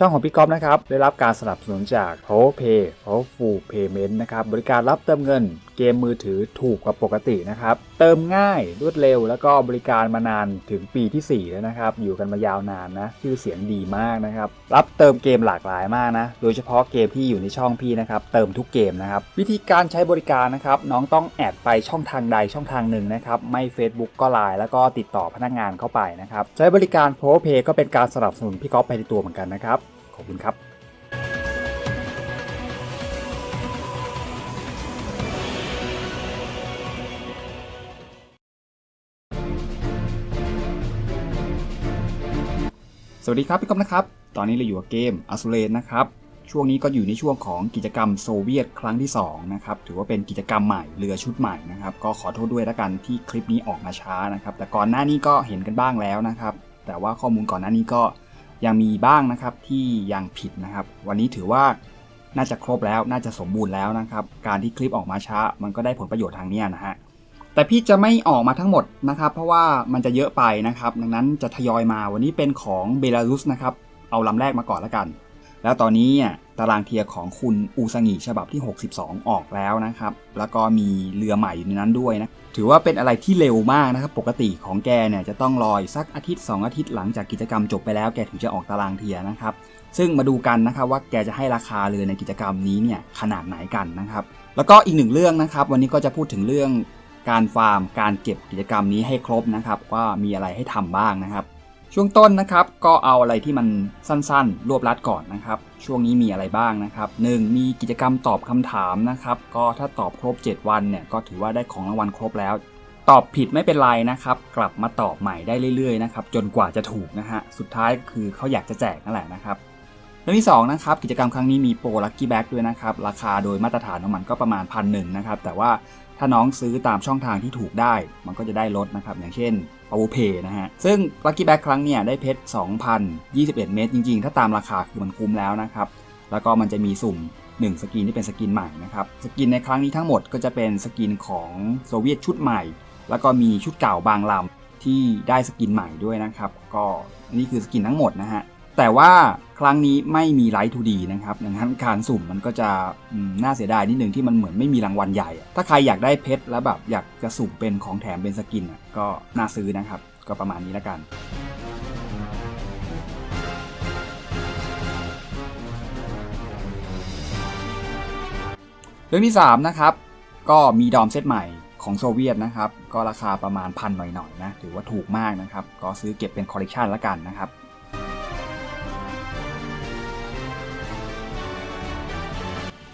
ช่องของพี่ก๊อฟนะครับ ได้รับการสนับสนุนจาก Power Pay Powerful Payment นะครับ บริการรับเติมเงิน เกมมือถือถูกกว่าปกตินะครับ เติมง่ายรวดเร็วแล้วก็บริการมานานถึงปีที่ 4 แล้วนะครับ อยู่กันมายาวนานนะ ชื่อเสียงดีมากนะครับ รับเติมเกมหลากหลายมากนะ โดยเฉพาะเกมที่อยู่ในช่องพี่นะครับ เติมทุกเกมนะครับ วิธีการใช้บริการนะครับ น้องต้องแอดไปช่องทางใดช่องทางหนึ่งนะครับ ไม่ Facebook ก็ไลน์แล้วก็ติดต่อพนักงานเข้าไปนะครับ ใช้บริการ Power Pay ก็เป็นการสนับสนุนพี่ก๊อฟไปในตัวเหมือนกันนะครับ ขอบคุณครับ วัสดีครับพี่ก๊อฟนะครับ ตอนนี้เราอยู่กับเกม a s u r a n นะครับ ช่วงนี้ก็อยู่ในช่วงของกิจกรรมโซเวียตครั้งที่2นะครับ ถือว่าเป็นกิจกรรมใหม่เรือชุดใหม่นะครับ ก็ขอโทษด้วยละกันที่คลิปนี้ออกมาช้านะครับ แต่ก่อนหน้านี้ก็เห็นกันบ้างแล้วนะครับ แต่ว่าข้อมูลก่อนหน้านี้ก็ยังมีบ้างนะครับที่ยังผิดนะครับ วันนี้ถือว่าน่าจะครบแล้ว น่าจะสมบูรณ์แล้วนะครับ การที่คลิปออกมาช้า มันก็ได้ผลประโยชน์ทางนี้นะฮะ แต่พี่จะไม่ออกมาทั้งหมดนะครับ เพราะว่ามันจะเยอะไปนะครับ ดังนั้นจะทยอยมาวันนี้เป็นของเบลารุสนะครับ เอาลำแรกมาก่อนแล้วกัน แล้วตอนนี้เนี่ยตารางเทียของคุณอูซางิฉบับที่ 62 ออกแล้วนะครับ แล้วก็มีเรือใหม่อยู่ในนั้นด้วยนะ ถือว่าเป็นอะไรที่เร็วมากนะครับ ปกติของแกเนี่ยจะต้องรออีกสักอาทิตย์ 2 อาทิตย์หลังจากกิจกรรมจบไปแล้วแกถึงจะออกตารางเทียนะครับ ซึ่งมาดูกันนะครับว่าแกจะให้ราคาเรือในกิจกรรมนี้เนี่ยขนาดไหนกันนะครับ แล้วก็อีกหนึ่งเรื่องนะครับ วันนี้ก็จะพูดถึงเรื่อง การฟาร์ม การเก็บกิจกรรมนี้ให้ครบนะครับว่ามีอะไรให้ทำบ้างนะครับ ช่วงต้นนะครับก็เอาอะไรที่มันสั้นๆ รวบรัดก่อนนะครับ ช่วงนี้มีอะไรบ้างนะครับ 1. มีกิจกรรมตอบคำถามนะครับ ก็ถ้าตอบครบ 7 วันเนี่ยก็ถือว่าได้ของรางวัลครบแล้วตอบผิดไม่เป็นไรนะครับ กลับมาตอบใหม่ได้เรื่อยๆนะครับจนกว่าจะถูกนะฮะสุดท้ายคือเขาอยากจะแจกนั่นแหละนะครับเรื่องที่2นะครับกิจกรรมครั้งนี้มีโปรลัคกี้แบ็กด้วยนะครับ ราคาโดยมาตรฐานของมันก็ประมาณพันหนึ่งนะครับ แต่ว่า ถ้าน้องซื้อตามช่องทางที่ถูกได้ มันก็จะได้ลดนะครับ อย่างเช่น Power Pay นะฮะ ซึ่ง Lucky Back ครั้งเนี่ยได้เพชร2,021 เม็ดจริง ๆ ถ้าตามราคาคือมันคุ้มแล้วนะครับ แล้วก็มันจะมีสุ่ม 1 สกินที่เป็นสกินใหม่นะครับ สกินในครั้งนี้ทั้งหมดก็จะเป็นสกินของโซเวียตชุดใหม่ แล้วก็มีชุดเก่าบางลำที่ได้สกินใหม่ด้วยนะครับ ก็นี่คือสกินทั้งหมดนะฮะ แต่ว่าครั้งนี้ไม่มีไลท์ทูดีนะครับดังนั้นการสุ่มมันก็จะน่าเสียดายนิดนึงที่มันเหมือนไม่มีรางวัลใหญ่ ถ้าใครอยากได้เพชรแล้วแบบอยากจะสุ่มเป็นของแถมเป็นสกินก็น่าซื้อนะครับ ก็ประมาณนี้แล้วกันเรื่องที่ 3 นะครับ ก็มีดอมเซตใหม่ของโซเวียตนะครับ ก็ราคาประมาณพันหน่อยๆนะถือว่าถูกมากนะครับ ก็ซื้อเก็บเป็นคอลเลกชันแล้วกันนะครับ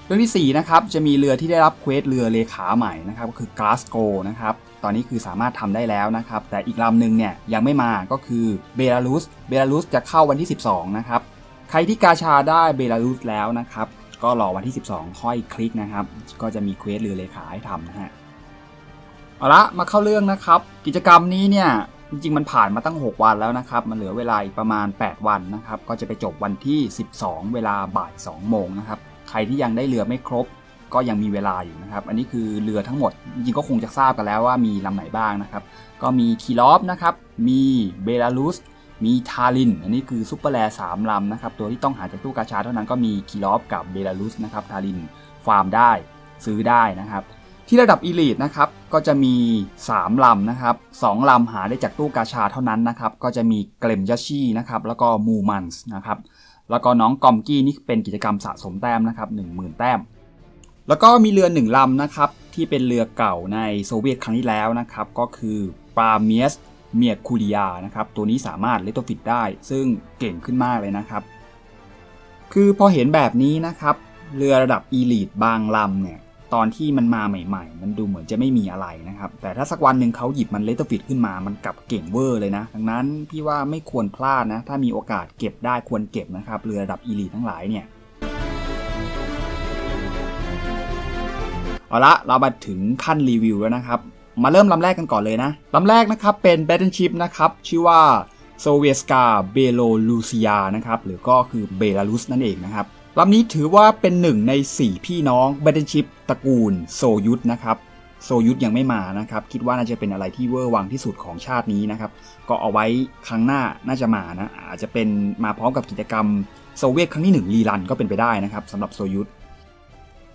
เรื่องที่ 4 นะครับ จะมีเรือที่ได้รับเควสเรือเลขาใหม่นะครับก็คือก a s สโกนะครับ ตอนนี้คือสามารถทำได้แล้วนะครับ แต่อีกลำหนึ่งเนี่ยยังไม่มาก็คือเบลารุส เบลารุสจะเข้าวันที่ 12 นะครับ ใครที่กาชาได้เบลารุสแล้วนะครับ ก็รอวันที่ 12 ค่อยคลิกนะครับ ก็จะมีเควสเรือเลขาให้ทำนะฮะ เอาละมาเข้าเรื่องนะครับ กิจกรรมนี้เนี่ยจริงๆ มันผ่านมาตั้ง 6 วันแล้วนะครับ มันเหลือเวลาประมาณ 8 วันนะครับ ก็จะไปจบวันที่ 12 เวลาบ่าย 2 โมงนะครับ รที่ยังได้เรือไม่ครบ ก็ยังมีเวลาอยู่นะครับ อันนี้คือเรือทั้งหมด จริงก็คงจะทราบกันแล้วว่ามีลำไหนบ้างนะครับ ก็มีคีลอฟนะครับ มีเบลารุส มีทาริน อันนี้คือซุปเปอร์แลสามลำนะครับ ตัวที่ต้องหาจากตู้กาชาเท่านั้นก็มีคีลอฟกับเบลารุสนะครับ ทารินฟาร์มได้ซื้อได้นะครับ ที่ระดับอีลิทนะครับ ก็จะมี 3 ลำนะครับ2ลำหาได้จากตู้กาชาเท่านั้นนะครับ ก็จะมีเกลมยัชชีนะครับ แล้วก็มูมันส์นะครับ แล้วก็น้องกอมกี้นี่เป็นกิจกรรมสะสมแต้มนะครับ10,000 แต้ม แล้วก็มีเรือหนึ่งลำนะครับที่เป็นเรือเก่าในโซเวียตครั้งที่แล้วนะครับก็คือปาเมียสเมียคูริยานะครับตัวนี้สามารถเลตโตฟิตได้ ซึ่งเก่งขึ้นมากเลยนะครับ คือพอเห็นแบบนี้นะครับ เรือระดับอีลิทบางลำเนี่ย ตอนที่มันมาใหม่ๆ มันดูเหมือนจะไม่มีอะไรนะครับ แต่ถ้าสักวันหนึ่งเขาหยิบมันเลตฟิตขึ้นมา มันกลับเก่งเวอร์เลยนะ ดังนั้นพี่ว่าไม่ควรพลาดนะ ถ้ามีโอกาสเก็บได้ควรเก็บนะครับ เรือระดับอีลีทั้งหลายเนี่ย เอาละ เรามาถึงขั้นรีวิวแล้วนะครับ มาเริ่มลำแรกกันก่อนเลยนะ ลำแรกนะครับเป็น Battleship นะครับ ชื่อว่าโซเวียสกาเบโลลูเซียนะครับ หรือก็คือเบลารุสนั่นเองนะครับ ลำนี้ถือว่าเป็นหนึ่งใน 4 พี่น้อง Battleship ตระกูลโซยุทธนะครับโซยุทธยังไม่มานะครับ คิดว่าน่าจะเป็นอะไรที่เวอร์วังที่สุดของชาตินี้นะครับ ก็เอาไว้ครั้งหน้าน่าจะมานะ อาจจะเป็นมาพร้อมกับกิจกรรมโซเวียตครั้งที่หนึ่งรีรันก็เป็นไปได้นะครับสำหรับโซยุทธ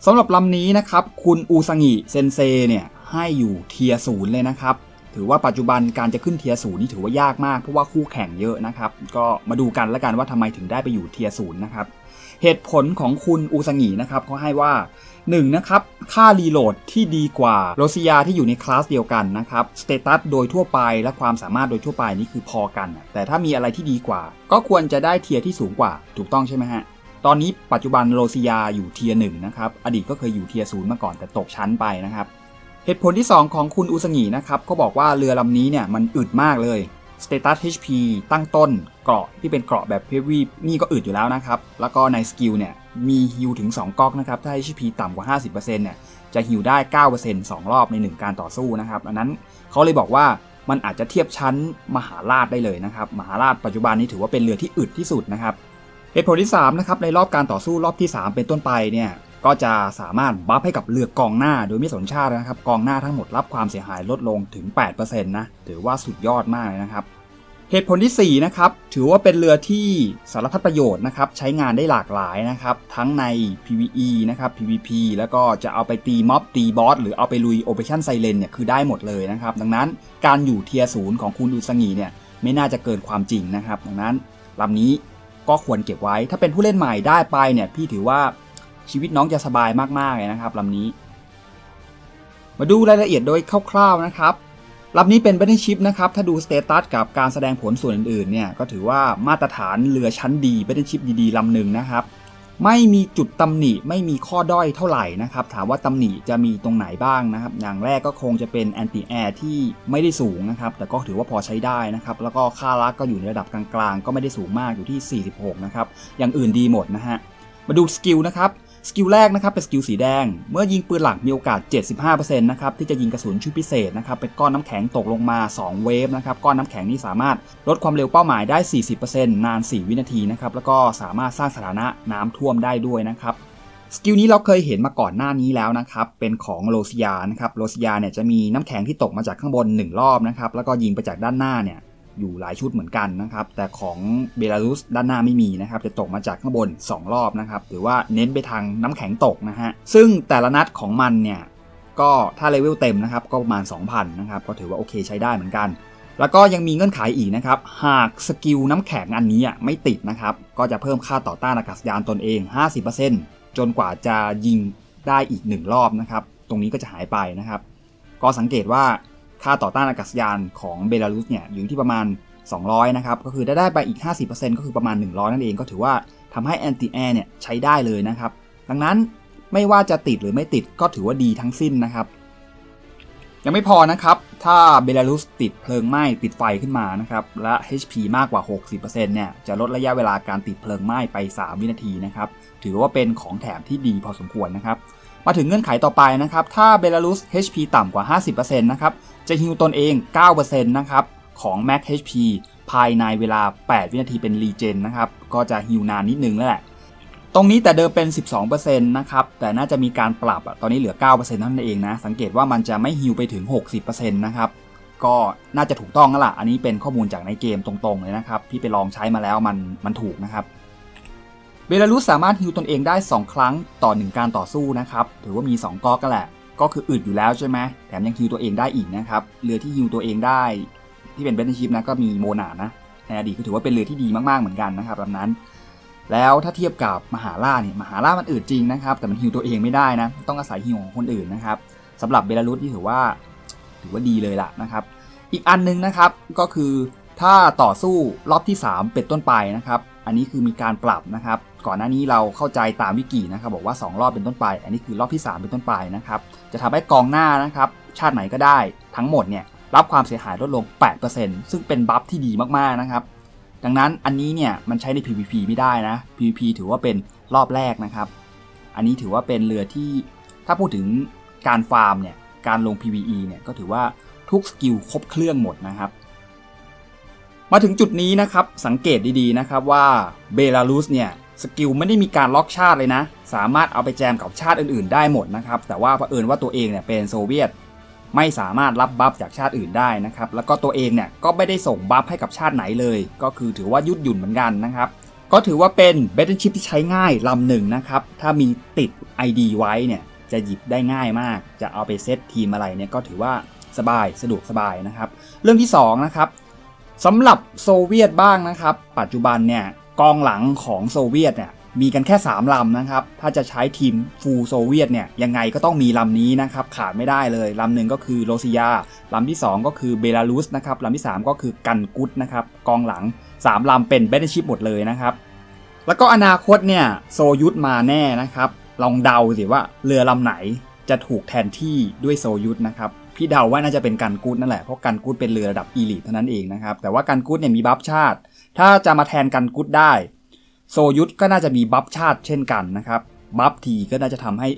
สำหรับลำนี้นะครับ คุณอูซังิเซนเซเนี่ยให้อยู่เทียศูนย์เลยนะครับ ถือว่าปัจจุบันการจะขึ้นเทียศูนย์นี่ถือว่ายากมากเพราะว่าคู่แข่งเยอะนะครับ ก็มาดูกันแล้วกันว่าทำไมถึงได้ไปอยู่เทียศูนย์นะครับ เหตุผลของคุณอูซังินะครับเขาให้ว่า 1. นะครับค่ารีโหลดที่ดีกว่าโรซิยาที่อยู่ในคลาสเดียวกันนะครับสเตตัสโดยทั่วไปและความสามารถโดยทั่วไปนี่คือพอกัน แต่ถ้ามีอะไรที่ดีกว่า ก็ควรจะได้เทียร์ที่สูงกว่า ถูกต้องใช่ไหมฮะตอนนี้ปัจจุบันโรซิยาอยู่เทียร์หนึ่งนะครับอดีตก็เคยอยู่เทียร์ศูนย์มาก่อนแต่ตกชั้นไปนะครับเหตุผลที่ 2 ของคุณอุสงีนะครับก็บอกว่าเรือลำนี้เนี่ยมันอึดมากเลย Status HP ตั้งต้นเกราะที่เป็นเกราะแบบ Heavy นี่ก็อึดอยู่แล้วนะครับ แล้วก็ในสกิลเนี่ยมีฮิวถึง 2ก๊อกนะครับ ถ้า HP ต่ำกว่า 50%เนี่ยจะฮิวได้ 9% 2 รอบใน 1 การต่อสู้นะครับอันนั้นเขาเลยบอกว่ามันอาจจะเทียบชั้นมหาราชได้เลยนะครับ มหาราชปัจจุบันนี้ถือว่าเป็นเรือที่อึดที่สุดนะครับเหตุผลที่3นะครับในรอบการต่อสู้รอบที่ 3 เป็นต้นไปเนี่ย ก็จะสามารถบัฟให้กับเรือกองหน้าโดยไม่สนชาตินะครับ กองหน้าทั้งหมดรับความเสียหายลดลงถึง 8%นะถือว่าสุดยอดมากเลยนะครับ เหตุผลที่ 4 นะครับ ถือว่าเป็นเรือที่สารพัดประโยชน์นะครับ ใช้งานได้หลากหลายนะครับ ทั้งใน PVE นะครับ PVP แล้วก็จะเอาไปตีม็อบตีบอสหรือเอาไปลุย Operation Silent เนี่ยคือได้หมดเลยนะครับ ดังนั้นการอยู่เทียศูนย์ของคุณอุสงีเนี่ยไม่น่าจะเกินความจริงนะครับ ดังนั้นลำนี้ก็ควรเก็บไว้ ถ้าเป็นผู้เล่นใหม่ได้ไปเนี่ยพี่ถือว่า ชีวิตน้องจะสบายมากๆเลยนะครับลำนี้ มาดูรายละเอียดโดยคร่าวๆนะครับลำนี้เป็น b a t t l e Ship นะครับถ้าดูสเตตัสกับการแสดงผลส่วนอื่นๆเนี่ยก็ถือว่ามาตรฐานเรือชั้นดี b a t t l e Ship ดีๆลำหนึ่งนะครับไม่มีจุดตำหนิไม่มีข้อด้อยเท่าไหร่นะครับ ถามว่าตำหนิจะมีตรงไหนบ้างนะครับ อย่างแรกก็คงจะเป็น Anti Air ที่ไม่ได้สูงนะครับ แต่ก็ถือว่าพอใช้ได้นะครับ แล้วก็ค่ารักก็อยู่ในระดับกลางๆ ก็ไม่ได้สูงมากอยู่ที่ 46 นะครับ อย่างอื่นดีหมดนะฮะ มาดูสกิลนะครับ สกิลแรกนะครับเป็นสกิลสีแดง เมื่อยิงปืนหลักมีโอกาส 75%นะครับที่จะยิงกระสุนชุดพิเศษนะครับเป็นก้อนน้ำแข็งตกลงมา 2 เวฟนะครับก้อนน้ำแข็งนี้สามารถลดความเร็วเป้าหมายได้ 40%นาน 4 วินาทีนะครับแล้วก็สามารถสร้างสถานะน้ำท่วมได้ด้วยนะครับสกิลนี้เราเคยเห็นมาก่อนหน้านี้แล้วนะครับ เป็นของโรซิยานะครับโรซิยาเนี่ยจะมีน้ำแข็งที่ตกมาจากข้างบน 1 รอบนะครับ แล้วก็ยิงไปจากด้านหน้าเนี่ย อยู่หลายชุดเหมือนกันนะครับ แต่ของเบลารุสด้านหน้าไม่มีนะครับ จะตกมาจากข้างบน 2 รอบนะครับหรือว่าเน้นไปทางน้ำแข็งตกนะฮะ ซึ่งแต่ละนัดของมันเนี่ยก็ถ้าเลเวลเต็มนะครับก็ประมาณ 2,000นะครับก็ถือว่าโอเคใช้ได้เหมือนกัน แล้วก็ยังมีเงื่อนไขอีกนะครับ หากสกิลน้ำแข็งอันนี้ไม่ติดนะครับ ก็จะเพิ่มค่าต่อต้านอากาศยานตนเอง 50%จนกว่าจะยิงได้อีก 1 รอบนะครับ ตรงนี้ก็จะหายไปนะครับ ก็สังเกตว่า ค่าต่อต้านอากาศยานของเบลารุสเนี่ยอยู่ที่ประมาณ 200 นะครับ ก็คือได้ได้ไปอีก 50%ก็คือประมาณ 100 นั่นเอง ก็ถือว่าทำให้ anti air เนี่ยใช้ได้เลยนะครับ ดังนั้นไม่ว่าจะติดหรือไม่ติดก็ถือว่าดีทั้งสิ้นนะครับ ยังไม่พอนะครับ ถ้าเบลารุสติดเพลิงไหม้ติดไฟขึ้นมานะครับ และ HP มากกว่า 60%เนี่ยจะลดระยะเวลาการติดเพลิงไหม้ไป 3 วินาทีนะครับ ถือว่าเป็นของแถมที่ดีพอสมควรนะครับ มาถึงเงื่อนไขต่อไปนะครับ ถ้าเบลารุส HP ต่ำกว่า 50%นะครับ จะฮิวตนเอง 9%นะครับ ของ Max HP ภายในเวลา 8 วินาทีเป็นรีเจนนะครับ ก็จะฮิวนานนิดนึงแล้วแหละ ตรงนี้แต่เดิมเป็น 12%นะครับ แต่น่าจะมีการปรับตอนนี้เหลือ 9%เท่านั้นเองนะ สังเกตว่ามันจะไม่ฮิวไปถึง 60%นะครับ ก็น่าจะถูกต้องแล้วล่ะ อันนี้เป็นข้อมูลจากในเกมตรงๆเลยนะครับ พี่ไปลองใช้มาแล้วมันมันถูกนะครับ เบลารุสสามารถฮิวตนเองได้ 2 ครั้งต่อ 1 การต่อสู้นะครับถือว่ามี 2ก๊อกก็แหละ ก็คืออึดอยู่แล้วใช่ไหมแถมยังฮิวตัวเองได้อีกนะครับเรือที่ฮิวตัวเองได้ ที่เป็นเบนชิพนะก็มีโมนานะในอดีตก็ถือว่าเป็นเรือที่ดีมากๆเหมือนกันนะครับลำนั้น แล้วถ้าเทียบกับมหาล่าเนี่ยมหาล่ามันอืดจริงนะครับ แต่มันฮิวตัวเองไม่ได้นะ ต้องอาศัยฮิวของคนอื่นนะครับสำหรับเบลารุสที่ถือว่า ถือว่าดีเลยล่ะนะครับ อีกอันนึงนะครับก็คือถ้าต่อสู้รอบที่ 3 เป็นต้นไปนะครับ อันนี้คือมีการปรับนะครับ ก่อนหน้านี้เราเข้าใจตามวิกินะครับ บอกว่า 2 รอบเป็นต้นไป อันนี้คือรอบที่ 3 เป็นต้นไปนะครับ จะทำให้กองหน้านะครับ ชาติไหนก็ได้ทั้งหมดเนี่ยรับความเสียหายลดลง 8%ซึ่งเป็นบัฟที่ดีมากๆนะครับ ดังนั้นอันนี้เนี่ยมันใช้ใน PVP ไม่ได้นะ PVP ถือว่าเป็นรอบแรกนะครับ อันนี้ถือว่าเป็นเรือที่ถ้าพูดถึงการฟาร์มเนี่ยการลง PVE เนี่ยก็ถือว่าทุกสกิลครบเครื่องหมดนะครับ มาถึงจุดนี้นะครับ สังเกตดีๆนะครับว่าเบลารุสเนี่ยสกิลไม่ได้มีการล็อกชาติเลยนะ สามารถเอาไปแจมกับชาติอื่นๆ ได้หมดนะครับ แต่ว่าเผอิญว่าตัวเองเนี่ยเป็นโซเวียต ไม่สามารถรับบัฟจากชาติอื่นได้นะครับ แล้วก็ตัวเองเนี่ยก็ไม่ได้ส่งบัฟให้กับชาติไหนเลย ก็คือถือว่ายุดหยุ่นเหมือนกันนะครับ ก็ถือว่าเป็น Battleship ที่ใช้ง่ายลำหนึ่งนะครับ ถ้ามีติด ID ไว้เนี่ยจะหยิบได้ง่ายมาก จะเอาไปเซตทีมอะไรเนี่ยก็ถือว่าสบายสะดวกสบายนะครับ เรื่องที่2นะครับ สำหรับโซเวียตบ้างนะครับ ปัจจุบันเนี่ยกองหลังของโซเวียตเนี่ยมีกันแค่ 3 ลำนะครับ ถ้าจะใช้ทีมฟูลโซเวียตเนี่ยยังไงก็ต้องมีลำนี้นะครับ ขาดไม่ได้เลย ลำหนึ่งก็คือโรซิยา ลำที่ 2 ก็คือเบลารุสนะครับ ลำที่ 3 ก็คือกันกุดนะครับ กองหลัง 3 ลำเป็นเบนชิปหมดเลยนะครับ แล้วก็อนาคตเนี่ยโซยุทธมาแน่นะครับ ลองเดาสิว่าเรือลำไหนจะถูกแทนที่ด้วยโซยุทธนะครับ พี่เดาว่าน่าจะเป็นกันกุดนั่นแหละ เพราะกันกุดเป็นเรือระดับอีลิทเท่านั้นเองนะครับ แต่ว่ากันกุดเนี่ยมีบัฟชาติ ถ้าจะมาแทนกันกุดได้ โซยุทธก็น่าจะมีบัฟชาติเช่นกันนะครับ บัฟทีก็น่าจะทำให้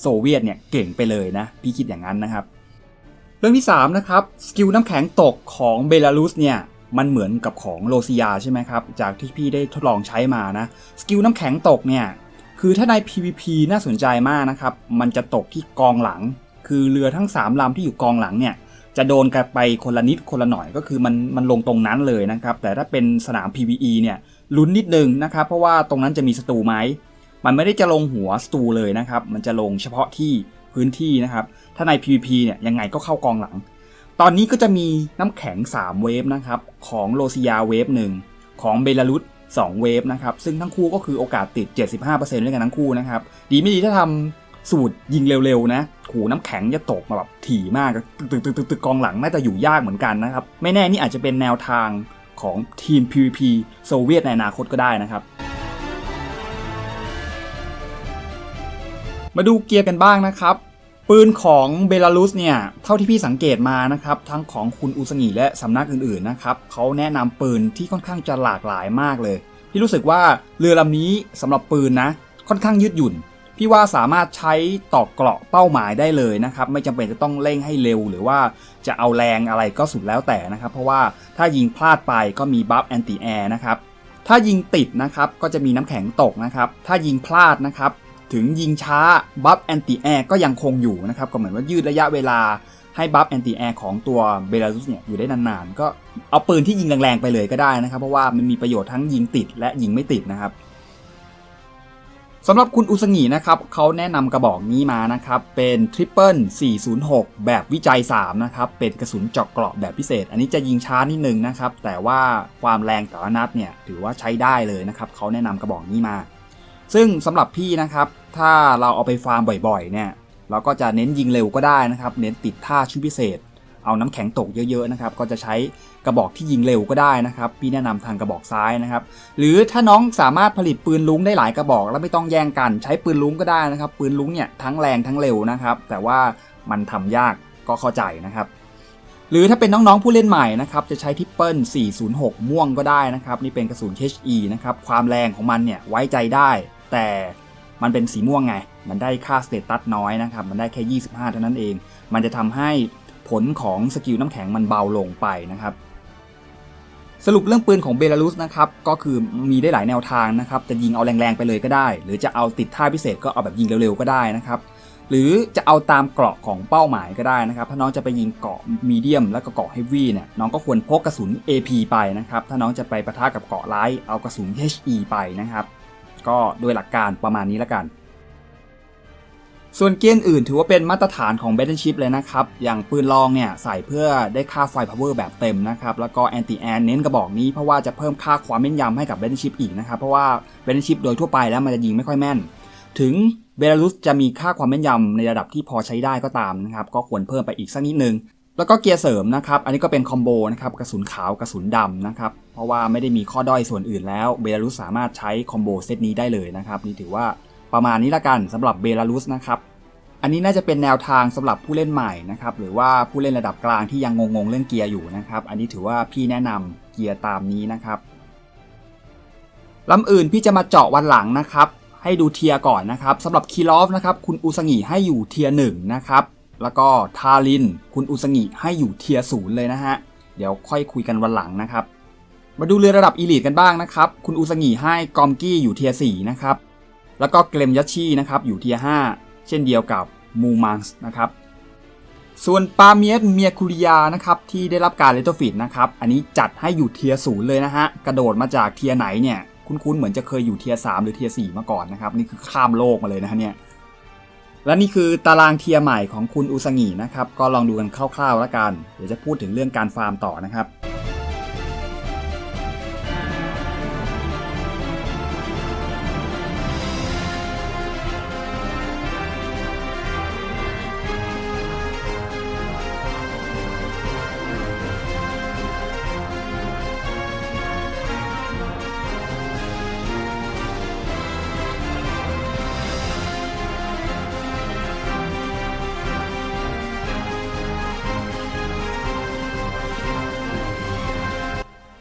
โซเวียตเนี่ยเก่งไปเลยนะ พี่คิดอย่างนั้นนะครับ เรื่องที่3นะครับ สกิลน้ำแข็งตกของเบลารุสเนี่ยมันเหมือนกับของโรซิยาใช่ไหมครับ จากที่พี่ได้ทดลองใช้มานะ สกิลน้ำแข็งตกเนี่ย คือถ้าใน PVP น่าสนใจมากนะครับ มันจะตกที่กองหลัง คือเรือทั้ง 3ลำที่อยู่กองหลังเนี่ยจะโดนกันไปคนละนิดคนละหน่อยก็คือมันมันลงตรงนั้นเลยนะครับ แต่ถ้าเป็นสนาม PVE เนี่ยลุ้นนิดนึงนะครับ เพราะว่าตรงนั้นจะมีศัตรูไหมมันไม่ได้จะลงหัวศัตรูเลยนะครับ มันจะลงเฉพาะที่พื้นที่นะครับ ถ้าใน PVP เนี่ยยังไงก็เข้ากองหลัง ตอนนี้ก็จะมีน้ำแข็ง 3 เวฟนะครับ ของโรซิยาเวฟหนึ่งของเบลารุส2เวฟนะครับ ซึ่งทั้งคู่ก็คือโอกาสติด 75%ด้วยกันทั้งคู่นะครับ ดีไม่ดีถ้าทำ สูตรยิงเร็วๆนะหูน้ำแข็งจะตกมาแบบถี่มากตึกตึกตึกตึกกองหลังน่าจะอยู่ยากเหมือนกันนะครับ ไม่แน่นี่อาจจะเป็นแนวทางของทีม PVP โซเวียตในอนาคตก็ได้นะครับ มาดูเกียร์กันบ้างนะครับ ปืนของเบลารุสเนี่ย เท่าที่พี่สังเกตมานะครับ ทั้งของคุณอุสงีและสำนักอื่นๆนะครับเขาแนะนำปืนที่ค่อนข้างจะหลากหลายมากเลย พี่รู้สึกว่าเรือลำนี้สำหรับปืนนะ ค่อนข้างยืดหยุ่น พี่ว่าสามารถใช้ต่อเกราะเป้าหมายได้เลยนะครับ ไม่จำเป็นจะต้องเร่งให้เร็ว หรือว่าจะเอาแรงอะไรก็สุดแล้วแต่นะครับ เพราะว่าถ้ายิงพลาดไปก็มีบัฟแอนตี้แอร์นะครับ ถ้ายิงติดนะครับก็จะมีน้ำแข็งตกนะครับ ถ้ายิงพลาดนะครับ ถึงยิงช้าบัฟแอนตี้แอร์ก็ยังคงอยู่นะครับ ก็เหมือนว่ายืดระยะเวลาให้บัฟแอนตี้แอร์ของตัวเบลารุสเนี่ยอยู่ได้นานๆ ก็เอาปืนที่ยิงแรงๆไปเลยก็ได้นะครับ เพราะว่ามันมีประโยชน์ทั้งยิงติดและยิงไม่ติดนะครับ สำหรับคุณอุสงีนะครับเขาแนะนำกระบอกนี้มานะครับเป็นทริปเปิล406 แบบวิจัย 3 นะครับเป็นกระสุนเจาะเกราะแบบพิเศษ อันนี้จะยิงช้านิดนึงนะครับแต่ว่าความแรงแต่ละนัดเนี่ยถือว่าใช้ได้เลยนะครับเขาแนะนำกระบอกนี้มา ซึ่งสำหรับพี่นะครับถ้าเราเอาไปฟาร์มบ่อยๆเนี่ยเราก็จะเน้นยิงเร็วก็ได้นะครับเน้นติดท่าชุดพิเศษ เอาน้ำแข็งตกเยอะๆนะครับก็จะใช้กระบอกที่ยิงเร็วก็ได้นะครับพี่แนะนำทางกระบอกซ้ายนะครับหรือถ้าน้องสามารถผลิตปืนลุ้งได้หลายกระบอก แล้วไม่ต้องแย่งกันใช้ปืนลุ้งก็ได้นะครับปืนลุ้งเนี่ยทั้งแรงทั้งเร็วนะครับแต่ว่ามันทำยากก็เข้าใจนะครับหรือถ้าเป็นน้องๆผู้เล่นใหม่นะครับจะใช้ทิปเปิล406 ม่วงก็ได้นะครับนี่เป็นกระสุน HE นะครับความแรงของมันเนี่ยไว้ใจได้ แต่มันเป็นสีม่วงไง มันได้ค่าสเตตัสน้อยนะครับมันได้แค่ 25 เท่านั้นเอง มันจะทำให้ ผลของสกิลน้ำแข็งมันเบาลงไปนะครับ สรุปเรื่องปืนของเบลารุสนะครับก็คือมีได้หลายแนวทางนะครับ จะยิงเอาแรงๆไปเลยก็ได้ หรือจะเอาติดท่าพิเศษก็เอาแบบยิงเร็วๆก็ได้นะครับหรือจะเอาตามเกราะของเป้าหมายก็ได้นะครับ ถ้าน้องจะไปยิงเกราะมีเดียมแล้วก็เกราะเฮฟวี่เนี่ยน้องก็ควรพกกระสุน AP ไปนะครับ ถ้าน้องจะไปประทะกับเกราะไลท์เอากระสุน HE ไปนะครับ ก็โดยหลักการประมาณนี้แล้วกัน ส่วนเกียร์อื่นถือว่าเป็นมาตรฐานของ Battleship เลยนะครับ อย่างปืนลองเนี่ยใส่เพื่อได้ค่าไฟ power แบบเต็มนะครับ แล้วก็ anti air เน้นกระบอกนี้เพราะว่าจะเพิ่มค่าความแม่นยำให้กับ Battleship อีกนะครับ เพราะว่า Battleship โดยทั่วไปแล้วมันจะยิงไม่ค่อยแม่น ถึงเบลารุสจะมีค่าความแม่นยำในระดับที่พอใช้ได้ก็ตามนะครับ ก็ควรเพิ่มไปอีกสักนิดนึง แล้วก็เกียร์เสริมนะครับ อันนี้ก็เป็นคอมโบนะครับ กระสุนขาว กระสุนดำนะครับ เพราะว่าไม่ได้มีข้อด้อยส่วนอื่นแล้ว เบลารุสสามารถใช้คอมโบเซตนี้ได้เลยนะครับ นี่ถือว่า ประมาณนี้ละกันสำหรับเบลารุสนะครับอันนี้น่าจะเป็นแนวทางสำหรับผู้เล่นใหม่นะครับหรือว่าผู้เล่นระดับกลางที่ยังงงๆเรื่องเกียร์อยู่นะครับ อันนี้ถือว่าพี่แนะนำเกียร์ตามนี้นะครับลำอื่นพี่จะมาเจาะวันหลังนะครับ ให้ดูเทียร์ก่อนนะครับสำหรับคีลอฟนะครับคุณอุสงีให้อยู่เทียร์หนึ่งนะครับแล้วก็ทาริน คุณอุสงีให้อยู่เทียร์ศูนย์เลยนะฮะเดี๋ยวค่อยคุยกันวันหลังนะครับ มาดูเรือระดับอีลิทกันบ้างนะครับ คุณอุสงีให้กอมกี้อยู่เทียร์สี่นะครับ แล้วก็เกรมยัชชีนะครับอยู่เทียร์ห้าเช่นเดียวกับมูมังส์นะครับส่วนปาเมียสเมียคุริยานะครับที่ได้รับการเลโตฟิตนะครับอันนี้จัดให้อยู่เทียร์ศูนย์เลยนะฮะกระโดดมาจากเทียร์ไหนเนี่ยคุ้นๆเหมือนจะเคยอยู่เทียร์สหรือเทียร์สมาก่อนนะครับนี่คือข้ามโลกมาเลยนะฮะเนี่ยและนี่คือตารางเทียร์ใหม่ของคุณอุสงีนะครับก็ลองดูกันคร่าวๆแล้วกัน เดี๋ยวจะพูดถึงเรื่องการฟาร์มต่อนะครับ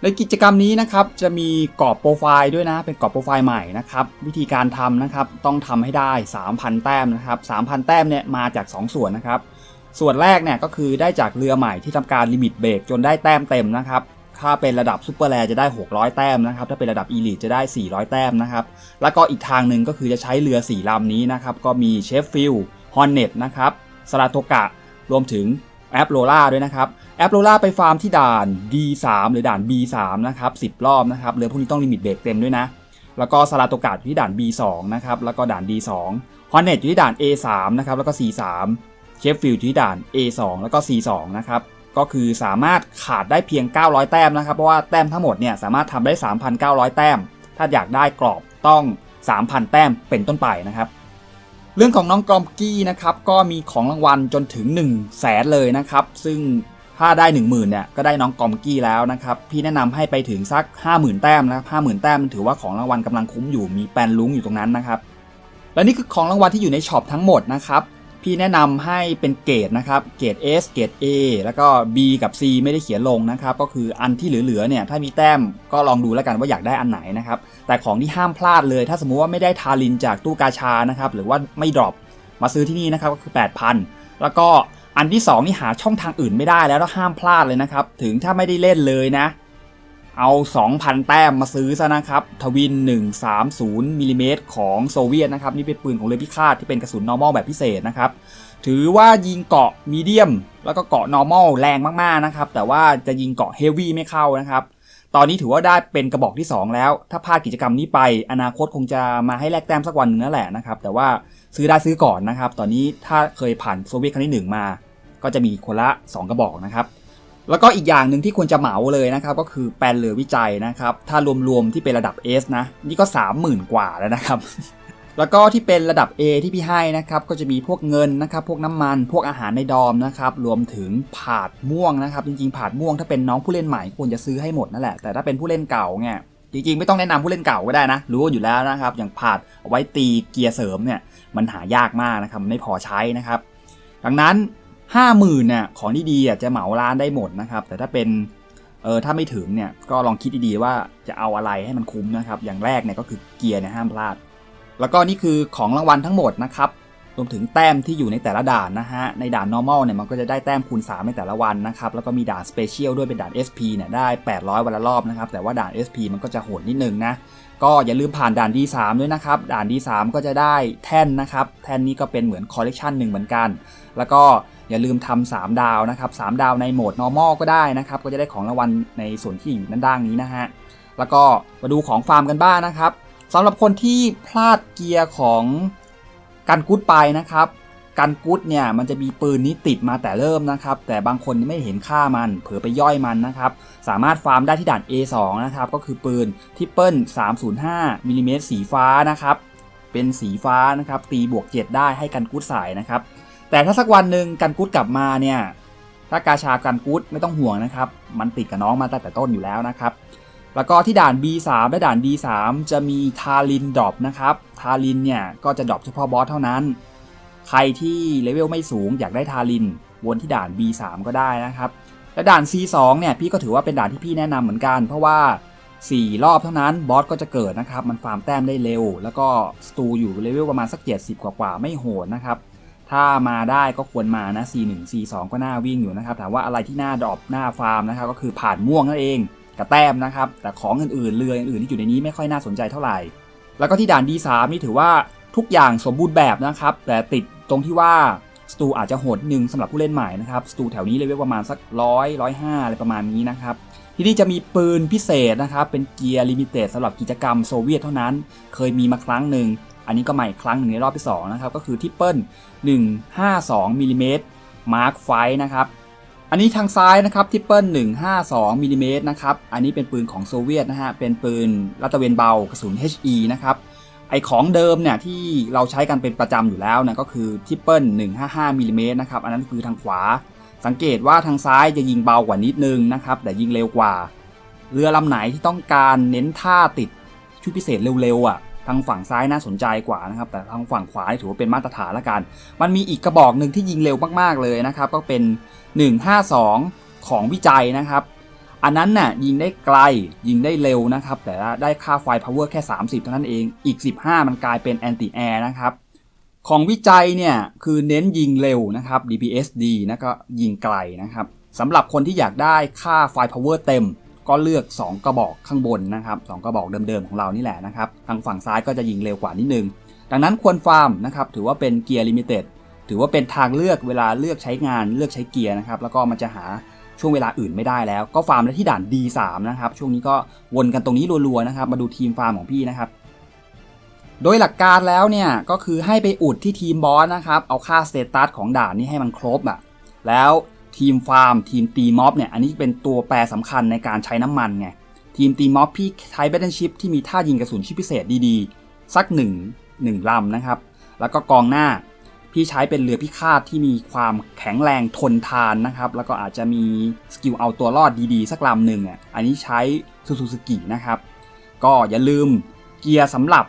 ในกิจกรรมนี้นะครับจะมีกรอบโปรไฟล์ด้วยนะเป็นกรอบโปรไฟล์ใหม่นะครับวิธีการทำนะครับต้องทำให้ได้ 3,000 แต้มนะครับ3,000 แต้มเนี่ยมาจาก 2 ส่วนนะครับส่วนแรกเนี่ยก็คือได้จากเรือใหม่ที่ทำการลิมิตเบรกจนได้แต้มเต็มนะครับถ้าเป็นระดับซูเปอร์แรจะได้ 600 แต้มนะครับถ้าเป็นระดับอีลิทจะได้ 400 แต้มนะครับแล้วก็อีกทางหนึ่งก็คือจะใช้เรือ 4 ลำนี้นะครับก็มีเชฟฟิลฮอนเน็ตนะครับสลาโตกะรวมถึง อปโรล่าด้วยนะครับแอปโรล่าไปฟาร์มที่ด่าน D3 หรือด่าน B3 นะครับ10 รอบนะครับเรือพวกนี้ต้องลิมิตเบรกเต็มด้วยนะ แล้วก็สลาโตกะอยู่ที่ด่าน B2 นะครับแล้วก็ด่าน D2 ฮอนเนตอยู่ที่ด่าน A3 นะครับแล้วก็ C3 เชฟฟิลด์อยู่ที่ด่าน A2 แล้วก็ C2 นะครับก็คือสามารถขาดได้เพียง 900 แต้มนะครับ เพราะว่าแต้มทั้งหมดเนี่ยสามารถทำได้ 3,900 แต้ม ถ้าอยากได้กรอบต้อง 3,000 แต้มเป็นต้นไปนะครับ เรื่องของน้องกรอมกี้นะครับก็มีของรางวัลจนถึง 1 0 0 0 0แสนเลยนะครับ ซึ่งถ้าได้ 1 0,000เนี่ยก็ได้น้องกรอมกี้แล้วนะครับ พี่แนะนำให้ไปถึงสัก 50,000 แต้มนะครับ50,000แต้มถือว่าของรางวัลกำลังคุ้มอยู่มีแปนลุงอยู่ตรงนั้นนะครับ และนี่คือของรางวัลที่อยู่ในช็อปทั้งหมดนะครับพี่แนะนำให้เป็นเกรดนะครับ เกรด S เกรด A แล้วก็ B กับ C ไม่ได้เขียนลงนะครับ ก็คืออันที่เหลือๆเนี่ยถ้ามีแต้มก็ลองดูแล้วกันว่าอยากได้อันไหนนะครับ แต่ของที่ห้ามพลาดเลย ถ้าสมมุติว่าไม่ได้ทารินจากตู้กาชานะครับ หรือว่าไม่ดรอปมาซื้อที่นี่นะครับก็คือ 8,000 แล้วก็อันที่ 2 นี่หาช่องทางอื่นไม่ได้แล้วแล้วห้ามพลาดเลยนะครับ ถึงถ้าไม่ได้เล่นเลยนะ เอา 2,000 แต้มมาซื้อซะนะครับ ทวิน 130มิลลิเมตรของโซเวียตนะครับ นี่เป็นปืนของเรือพิฆาตที่เป็นกระสุน normal แบบพิเศษนะครับ ถือว่ายิงเกาะมีเดียม แล้วก็เกาะ normal แรงมากๆนะครับ แต่ว่าจะยิงเกาะ heavy ไม่เข้านะครับ ตอนนี้ถือว่าได้เป็นกระบอกที่ 2 แล้ว ถ้าพลาดกิจกรรมนี้ไป อนาคตคงจะมาให้แลกแต้มสักวันหนึงนั่นแหละนะครับ แต่ว่าซื้อได้ซื้อก่อนนะครับ ตอนนี้ถ้าเคยผ่านโซเวียตครั้งที่ 1 มา ก็จะมีคนละ 2 กระบอกนะครับ แล้วก็อีกอย่างหนึ่งที่ควรจะเหมาเลยนะครับ ก็คือแปลนเรือวิจัยนะครับ ถ้ารวมๆที่เป็นระดับ S นะ นี่ก็ 30,000 กว่าแล้วนะครับ แล้วก็ที่เป็นระดับ A ที่พี่ให้นะครับก็จะมีพวกเงินนะครับพวกน้ำมัน พวกอาหารในดอมนะครับรวมถึงผาดม่วงนะครับจริงๆผาดม่วงถ้าเป็นน้องผู้เล่นใหม่ควรจะซื้อให้หมดนั่นแหละแต่ถ้าเป็นผู้เล่นเก่าเนี่ยจริงๆ ไม่ต้องแนะนำผู้เล่นเก่าก็ได้นะ รู้อยู่แล้วนะครับ อย่างผาดเอาไว้ตีเกียร์เสริมเนี่ยมันหายากมากนะครับมันไม่พอใช้นะครับดังนั้น 50,000เนี่ยของดีๆจะเหมาร้านได้หมดนะครับแต่ถ้าเป็นเออถ้าไม่ถึงเนี่ยก็ลองคิดดีๆว่าจะเอาอะไรให้มันคุ้มนะครับอย่างแรกเนี่ยก็คือเกียร์เนี่ยห้ามพลาด แล้วก็นี่คือของรางวัลทั้งหมดนะครับรวมถึงแต้มที่อยู่ในแต่ละด่านนะฮะ ในด่าน normal เนี่ยมันก็จะได้แต้มคูณ 3 ในแต่ละวันนะครับ แล้วก็มีด่าน special ด้วยเป็นด่าน SP เนี่ยได้ 800 วันละรอบนะครับ แต่ว่าด่าน SP มันก็จะโหดนิดนึงนะ ก็อย่าลืมผ่านด่าน D3 ด้วยนะครับ ด่าน D3 ก็จะได้แท่นนะครับ แท่นนี้ก็เป็นเหมือนคอลเลกชันหนึ่งเหมือนกัน แล้วก็อย่าลืมทำ3ดาวนะครับ 3 ดาวในโหมด normal ก็ได้นะครับ ก็จะได้ของรางวัลในส่วนที่อยู่ด้านล่างนี้นะฮะ แล้วก็มาดูของฟาร์มกันบ้างนะครับ สำหรับคนที่พลาดเกียร์ของกันกุ๊ดไปนะครับกันกุ๊ดเนี่ยมันจะมีปืนนี้ติดมาแต่เริ่มนะครับ แต่บางคนไม่เห็นค่ามันเผลอไปย่อยมันนะครับ สามารถฟาร์มได้ที่ด่าน A2 นะครับ ก็คือปืนทิปเปิล305มิลลิเมตรสีฟ้านะครับ เป็นสีฟ้านะครับ ตีบวก 7 ได้ให้กันกุ๊ดใส่นะครับ แต่ถ้าสักวันหนึ่งกันกุ๊ดกลับมาเนี่ยถ้ากาชากันกุ๊ดไม่ต้องห่วงนะครับ มันติดกับน้องมาตั้งแต่ต้นอยู่แล้วนะครับ แล้วก็ที่ด่าน B3 และด่าน D3 จะมีทารินดรอปนะครับ ทารินเนี่ยก็จะดรอปเฉพาะบอสเท่านั้น ใครที่เลเวลไม่สูงอยากได้ทารินวนที่ด่าน B3 ก็ได้นะครับ และด่าน C2 เนี่ยพี่ก็ถือว่าเป็นด่านที่พี่แนะนำเหมือนกัน เพราะว่า 4 รอบเท่านั้นบอสก็จะเกิดนะครับ มันฟาร์มแต้มได้เร็ว แล้วก็สตูอยู่เลเวลประมาณสัก 70 กว่าๆไม่โหดนะครับถ้ามาได้ก็ควรมานะ C1 C2 ก็น่าวิ่งอยู่นะครับ ถามว่าอะไรที่น่าดรอปหน้าฟาร์มนะครับ ก็คือผ่านม่วงนั่นเอง กับแต้มนะครับ แต่ของอื่นๆเรืออื่นๆที่อยู่ในนี้ไม่ค่อยน่าสนใจเท่าไหร่ แล้วก็ที่ด่าน D3 นี่ถือว่าทุกอย่างสมบูรณ์แบบนะครับ แต่ติดตรงที่ว่าสตูอาจจะโหดหนึ่งสำหรับผู้เล่นใหม่นะครับสตูแถวนี้เลเวลประมาณสักร้อยร้อยห้าอะไรประมาณนี้นะครับที่นี่จะมีปืนพิเศษนะครับ เป็นเกียร์ลิมิเต็ดสำหรับกิจกรรมโซเวียตเท่านั้น เคยมีมาครั้งหนึ่ง อันนี้ก็ใหม่ครั้งหนึ่งในรอบที่2นะครับ ก็คือทิปเปิล152มิลลิเมตรมาร์คไฟนะครับ อันนี้ทางซ้ายนะครับทิปเปิล152มิลลิเมตรนะครับ อันนี้เป็นปืนของโซเวียตนะฮะ เป็นปืนรัตเวนเบากระสุน HE นะครับ ไอของเดิมเนี่ยที่เราใช้กันเป็นประจำอยู่แล้วนะก็คือทิปเปิล155มิลลิเมตรนะครับ อันนั้นคือทางขวา สังเกตว่าทางซ้ายจะยิงเบากว่านิดนึงนะครับ แต่ยิงเร็วกว่า เรือลำไหนที่ต้องการเน้นท่าติดชุดพิเศษเร็วๆอะ ทางฝั่งซ้ายน่าสนใจกว่านะครับ แต่ทางฝั่งขวาถือว่าเป็นมาตรฐานละกัน มันมีอีกกระบอกหนึ่งที่ยิงเร็วมากๆเลยนะครับ ก็เป็น 152 ของวิจัยนะครับ อันนั้นน่ะยิงได้ไกลยิงได้เร็วนะครับ แต่ได้ค่าไฟ power แค่ 30 เท่านั้นเอง อีก 15 มันกลายเป็น anti air นะครับของวิจัยเนี่ยคือเน้นยิงเร็วนะครับ DPS ดีนะก็ยิงไกลนะครับสำหรับคนที่อยากได้ค่าไฟ power เต็ม ก็เลือก 2 กระบอกข้างบนนะครับ2กระบอกเดิมๆของเรานี่แหละนะครับทางฝั่งซ้ายก็จะยิงเร็วกว่านิดนึง ดังนั้นควรฟาร์มนะครับถือว่าเป็นเกียร์ลิมิเต็ดถือว่าเป็นทางเลือกเวลาเลือกใช้งานเลือกใช้เกียร์นะครับแล้วก็มันจะหาช่วงเวลาอื่นไม่ได้แล้ว ก็ฟาร์มได้ที่ด่าน D3 นะครับช่วงนี้ก็วนกันตรงนี้รัวๆนะครับมาดูทีมฟาร์มของพี่นะครับโดยหลักการแล้วเนี่ยก็คือให้ไปอุดที่ทีมบอสนะครับเอาค่าสเตตัสของด่านนี้ให้มันครบอะแล้ว ทีมฟาร์ม ทีมตีม็อบเนี่ยอันนี้เป็นตัวแปรสำคัญในการใช้น้ำมันไงทีมตีม็อบพี่ใช้แบตเทิลชิพที่มีท่ายิงกระสุนชิปพิเศษดีๆ สักหนึ่งหนึ่งลำนะครับ แล้วก็กองหน้า พี่ใช้เป็นเรือพิฆาตที่มีความแข็งแรงทนทานนะครับ แล้วก็อาจจะมีสกิลเอาตัวรอดดีๆ สักลำหนึ่งอะอันนี้ใช้ซูซูสกินะครับ ก็อย่าลืมเกียร์สำหรับ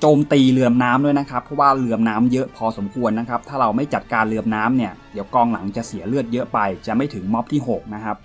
โจมตีเรือมน้ำด้วยนะครับ เพราะว่าเรือมน้ำเยอะพอสมควรนะครับ ถ้าเราไม่จัดการเรือมน้ำเนี่ย เดี๋ยวกองหลังจะเสียเลือดเยอะไป จะไม่ถึงม็อบที่ 6 นะครับ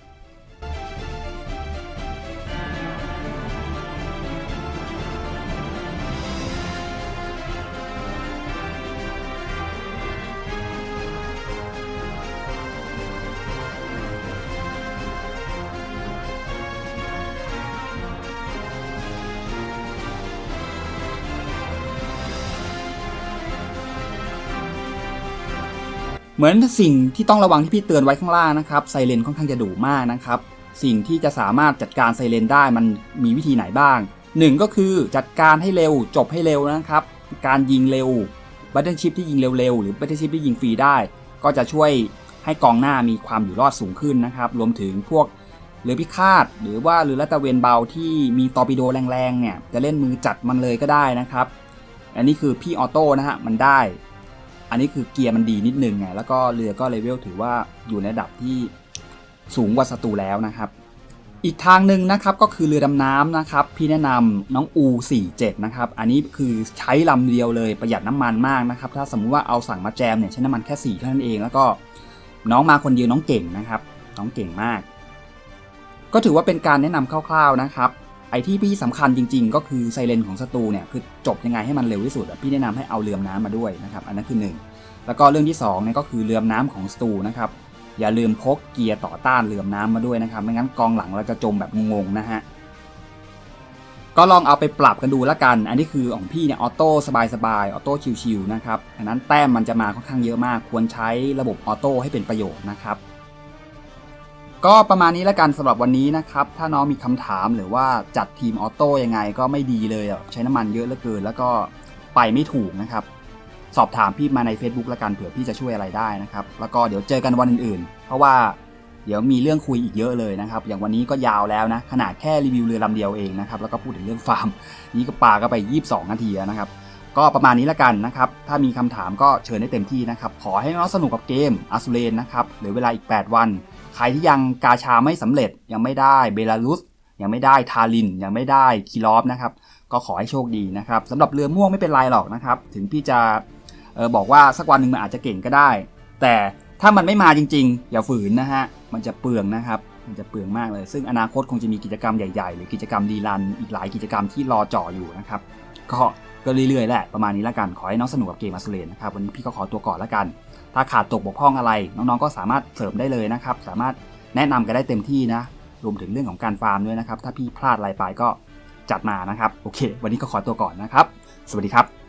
เหมือนสิ่งที่ต้องระวังที่พี่เตือนไว้ข้างล่างนะครับไซเรนค่อนข้างจะดุมากนะครับ สิ่งที่จะสามารถจัดการไซเรนได้มันมีวิธีไหนบ้างหนึ่งก็คือจัดการให้เร็วจบให้เร็วนะครับ การยิงเร็วบัตเทิลชิพที่ยิงเร็วๆ หรือบัตเทิลชิพที่ยิงฟรีได้ ก็จะช่วยให้กองหน้ามีความอยู่รอดสูงขึ้นนะครับ รวมถึงพวกเรือพิฆาต หรือว่าเรือลาดตะเวนเบาที่มีตอร์ปิโดแรงๆเนี่ยจะเล่นมือจัดมันเลยก็ได้นะครับ อันนี้คือพี่ออโต้นะฮะมันได้ อันนี้คือเกียร์มันดีนิดนึงไงแล้วก็เรือก็เลเวลถือว่าอยู่ในระดับที่สูงกว่าศัตรูแล้วนะครับ อีกทางหนึ่งนะครับก็คือเรือดำน้ำนะครับ พี่แนะนำน้องอู47 นะครับ อันนี้คือใช้ลำเดียวเลยประหยัดน้ำมันมากนะครับ ถ้าสมมุติว่าเอาสั่งมาแจมเนี่ยใช้น้ำมันแค่4เท่านั้นเอง แล้วก็น้องมาคนเดียวน้องเก่งนะครับ น้องเก่งมาก ก็ถือว่าเป็นการแนะนำคร่าว ๆนะครับ ไอที่พี่สำคัญจริง ๆ ก็คือไซเรนของศัตรูเนี่ยคือจบยังไงให้มันเร็วที่สุดพี่แนะนำให้เอาเรือมน้ำมาด้วยนะครับอันนั้นคือหนึ่งแล้วก็เรื่องที่2เนี่ยก็คือเรือมน้ำของศัตรูนะครับอย่าลืมพกเกียร์ต่อต้านเรือมน้ำมาด้วยนะครับไม่งั้นกองหลังเราจะจมแบบงงๆนะฮะก็ลองเอาไปปรับกันดูละกัน อันนี้คือของพี่เนี่ยออโต้สบายๆออโต้ชิวๆนะครับอันนั้นแต้มมันจะมาค่อนข้างเยอะมาก ควรใช้ระบบออโต้ให้เป็นประโยชน์นะครับ ก็ประมาณนี้ละกันสำหรับวันนี้นะครับ ถ้าน้องมีคำถามหรือว่าจัดทีมออโต้ยังไงก็ไม่ดีเลยอะใช้น้ำมันเยอะเหลือเกิน แล้วก็ไปไม่ถูกนะครับ สอบถามพี่มาใน Facebook ละกันเผื่อพี่จะช่วยอะไรได้นะครับ แล้วก็เดี๋ยวเจอกันวันอื่นๆ เพราะว่าเดี๋ยวมีเรื่องคุยอีกเยอะเลยนะครับ อย่างวันนี้ก็ยาวแล้วนะ ขนาดแค่รีวิวเรือลำเดียวเองนะครับ แล้วก็พูดถึงเรื่องฟาร์ม นี่ก็ปาก็ไป 22 นาทีแล้วนะครับ ก็ประมาณนี้ละกันนะครับ ถ้ามีคำถามก็เชิญได้เต็มที่นะครับ ขอให้น้องสนุกกับเกมอัสเลนนะครับเหลือเวลาอีก 8 วัน รที่ยังกาชาไม่สำเร็จยังไม่ได้เบลารุสยังไม่ได้ทาลินยังไม่ได้คีรอฟนะครับ ก็ขอให้โชคดีนะครับสำหรับเรือม่วงไม่เป็นไรหรอกนะครับ ถึงพี่จะออบอกว่าสักวันหนึ่งมันอาจจะเก่งก็ได้ แต่ถ้ามันไม่มาจริง ๆ อย่าฝืนนะฮะมันจะเปลืองนะครับมันจะเปลืองมากเลย ซึ่งอนาคตคงจะมีกิจกรรมใหญ่ๆ หรือกิจกรรมดีรันอีกหลายกิจกรรมที่รอจ่ออยู่นะครับก็ ก็เรื่อยๆแหละประมาณนี้ละกันขอให้น้องสนุกกับเกมอัสเลนนะครับวันนี้พี่ก็ขอตัวก่อนละกัน ถ้าขาดตกบกพร่องอะไร น้องๆก็สามารถเสริมได้เลยนะครับสามารถแนะนำกันได้เต็มที่นะรวมถึงเรื่องของการฟาร์มด้วยนะครับถ้าพี่พลาดอะไรไปก็จัดมานะครับโอเค วันนี้ก็ขอตัวก่อนนะครับ สวัสดีครับ